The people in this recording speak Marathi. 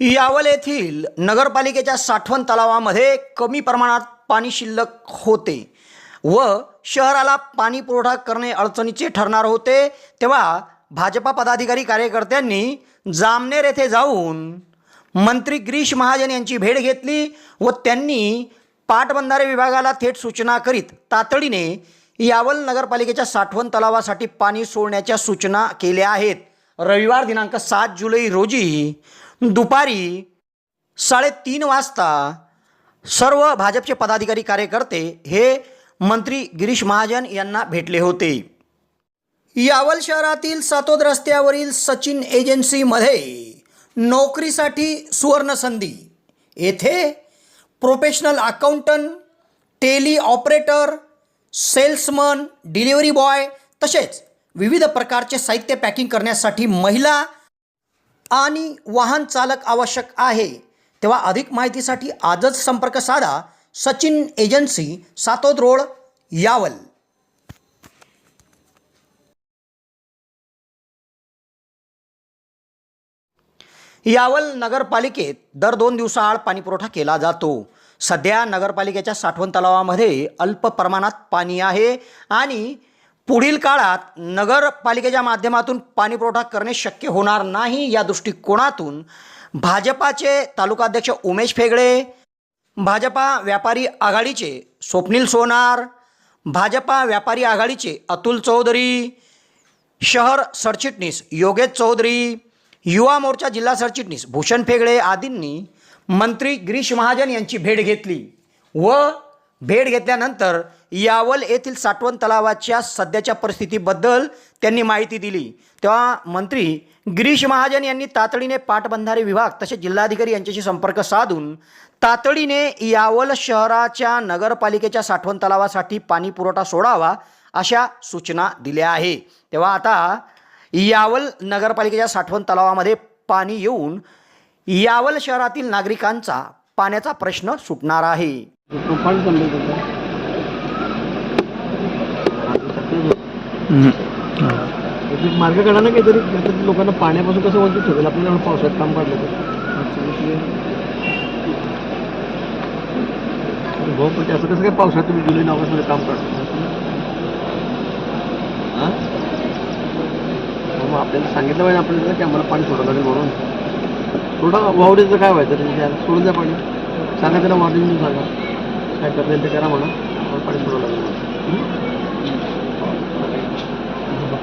यावल येथील नगरपालिकेच्या साठवण तलावामध्ये कमी प्रमाणात पाणी शिल्लक होते व शहराला पाणी पुरवठा करणे अडचणीचे ठरणार होते तेव्हा भाजपा पदाधिकारी कार्यकर्त्यांनी जामनेर येथे जाऊन मंत्री गिरीश महाजन यांची भेट घेतली व त्यांनी पाटबंधारे विभागाला थेट सूचना करीत तातडीने यावल नगरपालिकेच्या साठवण तलावासाठी पाणी सोडण्याच्या सूचना केल्या आहेत. रविवार दिनांक सात जुलै रोजी दुपारी साडेतीन वाजता सर्व भाजपचे पदाधिकारी कार्यकर्ते हे मंत्री गिरीश महाजन यांना भेटले होते. यावल शहरातील सातोद रस्त्यावरील सचिन एजन्सीमध्ये नोकरीसाठी सुवर्ण संधी येथे professional accountant Tally operator salesman delivery boy तसेच विविध प्रकारचे साहित्य पॅकिंग करण्यासाठी महिला आणि वाहन चालक आवश्यक आहे. तेव्हा अधिक माहितीसाठी आजच संपर्क साधा सचिन एजन्सी सातोद रोड यावल. यावल नगरपालिकेत दर दोन दिवसाआड पाणीपुरवठा केला जातो. सध्या नगरपालिकेच्या साठवण तलावामध्ये अल्प प्रमाणात पाणी आहे आणि पुढील काळात नगरपालिकेच्या माध्यमातून पाणीपुरवठा करणे शक्य होणार नाही या दृष्टिकोनातून भाजपाचे तालुकाध्यक्ष उमेश फेगडे भाजपा व्यापारी आघाडीचे स्वप्नील सोनार भाजपा व्यापारी आघाडीचे अतुल चौधरी शहर सरचिटणीस योगेश चौधरी युवा मोर्चा जिल्हा सरचिटणीस भूषण फेगडे आदींनी मंत्री गिरीश महाजन यांची भेट घेतली व भेट घेतल्यानंतर यावल येथील साठवण तलावाच्या सध्याच्या परिस्थितीबद्दल त्यांनी माहिती दिली. तेव्हा मंत्री गिरीश महाजन यांनी तातडीने पाटबंधारे विभाग तसेच जिल्हाधिकारी यांच्याशी संपर्क साधून तातडीने यावल शहराच्या नगरपालिकेच्या साठवण तलावासाठी पाणी पुरवठा सोडावा अशा सूचना दिल्या आहे. तेव्हा आता यावल नगरपालिकेच्या साठवण तलावामध्ये पाणी येऊन यावल शहरातील नागरिकांचा पाण्याचा प्रश्न सुटणार आहे. मार्ग काढा ना काहीतरी म्हणजे लोकांना पाण्यापासून कसं वंचित ठेवेल आपल्याला एवढं काम काढलं तर. भाऊ पण असं कसं काय पावसात तुम्ही जुलै ऑगस्टमध्ये काम काढता? मग आपल्याला सांगितलं पाहिजे आपल्याला की आम्हाला पाणी सोडावं लागेल म्हणून. थोडा वावडीचं काय व्हायचं? रे सोडून द्या पाणी. सांगा त्याला वावडी सांगा. काय करता येईल ते करा म्हणा. आपण पाणी सोडावं लागेल म्हणून. येईल ना. Hello